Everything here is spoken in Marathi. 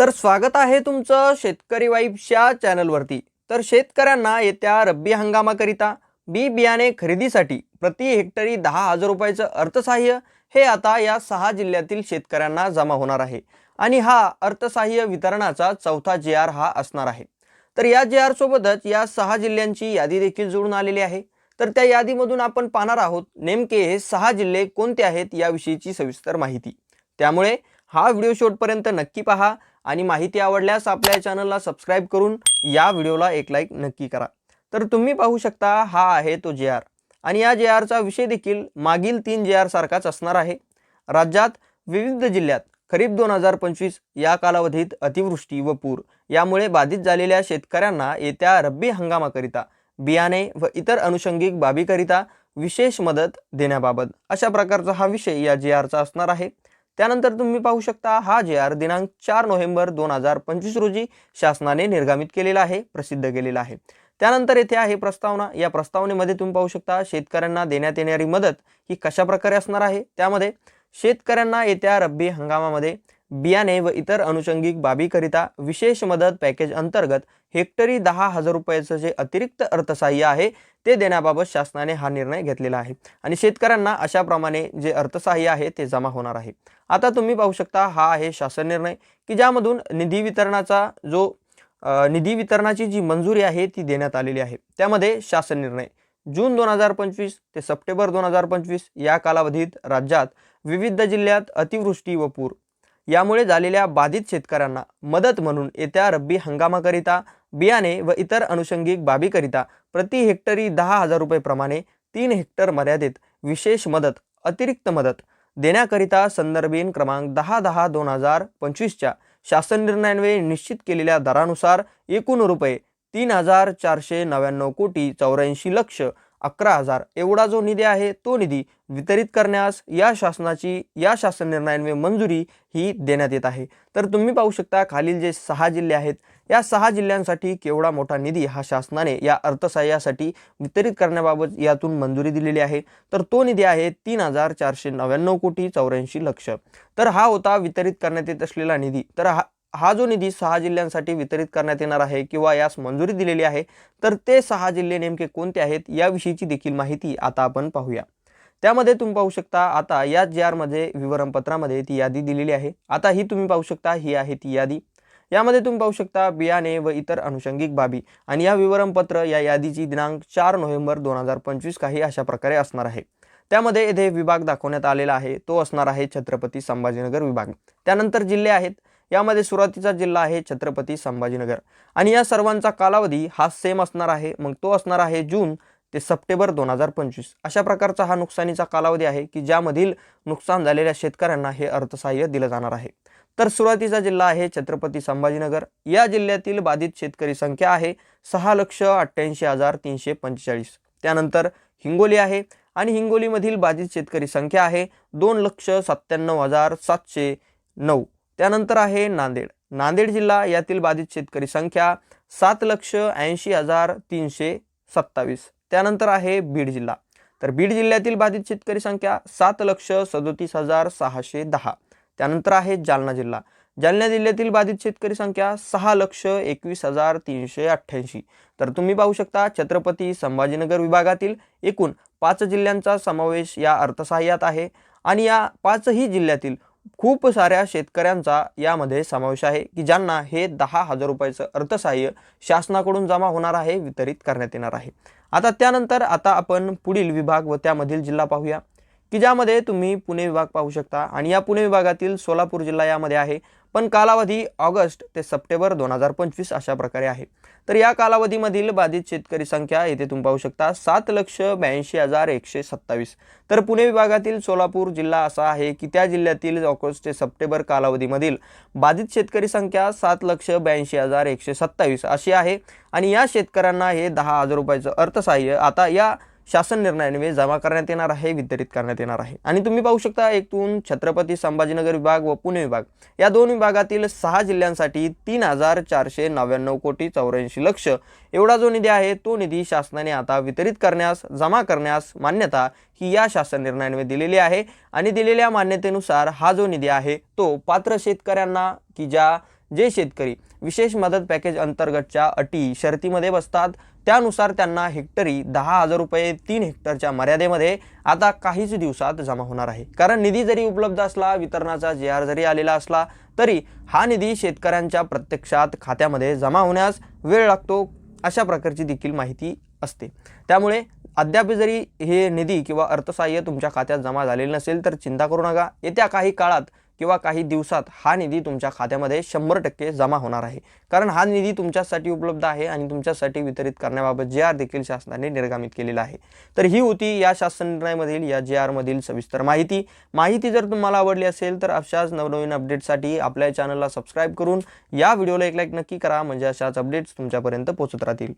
तर स्वागत आहे तुमचं शेतकरी वाईफच्या चॅनलवरती. तर शेतकऱ्यांना येत्या रब्बी हंगामाकरिता बी बियाणे खरेदीसाठी प्रति हेक्टरी दहा हजार रुपयाचं अर्थसहाय्य हे आता या सहा जिल्ह्यातील शेतकऱ्यांना जमा होणार आहे. आणि हा अर्थसहाय्य वितरणाचा चौथा जे आर हा असणार आहे. तर या जे आर सोबतच या सहा जिल्ह्यांची यादी देखील जुळून आलेली आहे. तर त्या यादीमधून आपण पाहणार आहोत नेमके हे सहा जिल्हे कोणते आहेत याविषयीची सविस्तर माहिती. त्यामुळे हा व्हिडिओ शेवटपर्यंत नक्की पहा. आणि माहिती आवडल्यास आपल्या चॅनलला सबस्क्राईब करून या व्हिडिओला एक लाईक नक्की करा. तर तुम्ही पाहू शकता हा आहे तो जे आर आणि या जे आरचा विषय देखील मागील तीन जे आरसारखाच असणार आहे. राज्यात विविध जिल्ह्यात खरीप दोन हजार पंचवीस या कालावधीत अतिवृष्टी व पूर यामुळे बाधित झालेल्या शेतकऱ्यांना येत्या रब्बी हंगामाकरिता बियाणे व इतर अनुषंगिक बाबीकरिता विशेष मदत देण्याबाबत अशा प्रकारचा हा विषय या जे आरचा असणार आहे. त्यानंतर तुम्ही पाहू शकता हा जे आर दिनांक चार नोव्हेंबर दोन हजार पंचवीस रोजी शासनाने निर्गमित केलेला आहे प्रसिद्ध केलेला आहे. त्यानंतर येथे आहे प्रस्तावना. या प्रस्तावनेमध्ये तुम्ही पाहू शकता शेतकऱ्यांना देण्यात येणारी मदत ही कशा प्रकारे असणार आहे? त्यामध्ये शेतकऱ्यांना येत्या रब्बी हंगामामध्ये बियाणे व इतर अनुषंगिक बाबीकरिता विशेष मदत पॅकेज अंतर्गत हेक्टरी दहा हजार रुपयाचं जे अतिरिक्त अर्थसहाय्य आहे ते देण्याबाबत शासनाने हा निर्णय घेतलेला आहे. आणि शेतकऱ्यांना अशाप्रमाणे जे अर्थसहाय्य आहे ते जमा होणार आहे. आता तुम्ही पाहू शकता हा आहे शासन निर्णय की ज्यामधून निधी वितरणाचा जो निधी वितरणाची जी मंजुरी आहे ती देण्यात आलेली आहे. त्यामध्ये शासन निर्णय. जून दोन हजार पंचवीस ते सप्टेंबर दोन हजार पंचवीस या कालावधीत राज्यात विविध जिल्ह्यात अतिवृष्टी व पूर यामुळे झालेल्या बाधित शेतकऱ्यांना मदत म्हणून येत्या रब्बी हंगामाकरिता बियाणे व इतर अनुषंगिक बाबीकरिता प्रति हेक्टरी दहा हजार रुपयेप्रमाणे तीन हेक्टर मर्यादेत विशेष मदत अतिरिक्त मदत देण्याकरिता संदर्भीन क्रमांक दहा दहा दोन हजार पंचवीसच्या शासन निर्णयान्वये निश्चित केलेल्या दरानुसार एकूण रुपये तीन हजार चारशे नव्याण्णव कोटी चौऱ्याऐंशी लक्ष अकरा हजार. एवढा जो निधी आहे तो निधी वितरित करण्यास या शासनाची या शासन निर्णयान्वये मंजुरी ही देण्यात येत आहे. तर तुम्ही पाहू शकता खालील जे सहा जिल्हे आहेत या सहा जिल्ह्यांसाठी केवढा मोठा निधी हा शासनाने या अर्थसहाय्यासाठी वितरित करण्याबाबत यातून मंजुरी दिलेली आहे. तर तो निधी आहे तीन हजार चारशे नव्याण्णव कोटी चौऱ्याऐंशी लक्ष. तर हा होता वितरित करण्यात येत असलेला निधी. तर हा हा जो निधी सहा जिल्ह्यांसाठी वितरित करण्यात येणार आहे किंवा यास मंजुरी दिलेली आहे तर ते सहा जिल्हे नेमके कोणते आहेत याविषयीची देखील माहिती आता आपण पाहूया. त्यामध्ये तुम्ही पाहू शकता आता या जे आरमध्ये विवरणपत्रामध्ये ती यादी दिलेली आहे. आता ही तुम्ही पाहू शकता ही आहे ती यादी. यामध्ये तुम्ही पाहू शकता बियाणे व इतर अनुषंगिक बाबी आणि या विवरणपत्र या यादीची दिनांक चार नोव्हेंबर दोन हजार पंचवीस काही अशा प्रकारे असणार आहे. त्यामध्ये येथे विभाग दाखवण्यात आलेला आहे तो असणार आहे छत्रपती संभाजीनगर विभाग. त्यानंतर जिल्हे आहेत यामध्ये सुरुवातीचा जिल्हा आहे छत्रपती संभाजीनगर. आणि या सर्वांचा कालावधी हा सेम असणार आहे. मग तो असणार आहे जून ते सप्टेंबर दोन हजार पंचवीस. अशा प्रकारचा हा नुकसानीचा कालावधी आहे की ज्यामधील नुकसान झालेल्या शेतकऱ्यांना हे अर्थसहाय्य दिलं जाणार आहे. तर सुरुवातीचा जिल्हा आहे छत्रपती संभाजीनगर. या जिल्ह्यातील बाधित शेतकरी संख्या आहे सहा लक्ष अठ्ठ्याऐंशी हजार तीनशे पंचेचाळीस. त्यानंतर हिंगोली आहे आणि हिंगोलीमधील बाधित शेतकरी संख्या आहे दोन लक्ष सत्त्याण्णव हजार सातशे नऊ. त्यानंतर आहे नांदेड. नांदेड जिल्हा यातील बाधित शेतकरी संख्या सात लक्ष ऐंशी हजार तीनशे सत्तावीस. त्यानंतर आहे बीड जिल्हा. तर बीड जिल्ह्यातील बाधित शेतकरी संख्या सात लक्ष सदोतीस हजार सहाशे दहा. त्यानंतर आहे जालना जिल्हा. जालना जिल्ह्यातील बाधित शेतकरी संख्या सहा लक्ष एकवीस हजार तीनशे अठ्ठ्याऐंशी. तर तुम्ही पाहू शकता छत्रपती संभाजीनगर विभागातील एकूण पाच जिल्ह्यांचा समावेश या अर्थसहाय्यात आहे. आणि या पाचही जिल्ह्यातील खूप साऱ्या शेतकऱ्यांचा यामध्ये समावेश आहे की ज्यांना हे दहा हजार रुपयाचं अर्थसहाय्य शासनाकडून जमा होणार आहे वितरित करण्यात येणार आहे. आता त्यानंतर आता आपण पुढील विभाग व त्यामधील जिल्हा पाहूया की ज्यामध्ये तुम्ही पुणे विभाग पाहू शकता. आणि या पुणे विभागातील सोलापूर जिल्हा यामध्ये आहे. पण कालावधी ऑगस्ट ते सप्टेंबर दोन हजार पंचवीस अशा प्रकारे आहे. तर या कालावधीमधील बाधित शेतकरी संख्या येथे तुम्ही पाहू शकता सात लक्ष ब्याऐंशी हजार एकशे सत्तावीस. तर पुणे विभागातील सोलापूर जिल्हा असा आहे की त्या जिल्ह्यातील ऑगस्ट ते सप्टेंबर कालावधीमधील बाधित शेतकरी संख्या सात लक्ष ब्याऐंशी हजार एकशे सत्तावीस अशी आहे. आणि या शेतकऱ्यांना हे दहा हजार रुपयाचं अर्थसहाय्य आता या शासन निर्णयान्वये जमा करण्यात येणार आहे वितरित करण्यात येणार आहे. आणि तुम्ही पाहू शकता एकूण छत्रपती संभाजीनगर विभाग व पुणे विभाग या दोन विभागातील सहा जिल्ह्यांसाठी तीन हजार चारशे नव्याण्णव कोटी चौऱ्याऐंशी लक्ष. एवढा जो निधी आहे तो निधी शासनाने आता वितरित करण्यास जमा करण्यास मान्यता ही या शासन निर्णयाने दिलेली आहे. आणि दिलेल्या मान्यतेनुसार हा जो निधी आहे तो पात्र शेतकऱ्यांना की ज्या जे शेतकरी विशेष मदत पॅकेज अंतर्गतच्या अटी शर्तीमध्ये बसतात त्यानुसार त्यांना हेक्टरी दहा हजार रुपये तीन हेक्टरच्या मर्यादेमध्ये आता काहीच दिवसात जमा होणार आहे. कारण निधी जरी उपलब्ध असला वितरणाचा जे आर जरी आलेला असला तरी हा निधी शेतकऱ्यांच्या प्रत्यक्षात खात्यामध्ये जमा होण्यास वेळ लागतो अशा प्रकारची देखील माहिती असते. त्यामुळे अद्याप जरी हे निधी किंवा अर्थसहाय्य तुमच्या खात्यात जमा झालेले नसेल तर चिंता करू नका. येत्या काही काळात किंवा काही दिवसात हा निधी तुमच्या खात्यामध्ये शंभर टक्के जमा होणार आहे. कारण हा निधी तुमच्यासाठी उपलब्ध आहे आणि तुमच्यासाठी वितरित करण्याबाबत जे आर देखील शासनाने निर्गमित केलेला आहे. तर ही होती या शासन निर्णयामधील या जे आरमधील सविस्तर माहिती. माहिती जर तुम्हाला आवडली असेल तर अशाच नवनवीन अपडेटसाठी आपल्या चॅनलला सबस्क्राईब करून या व्हिडिओला एक लाईक नक्की करा. म्हणजे अशाच अपडेट्स तुमच्यापर्यंत पोहोचत राहतील.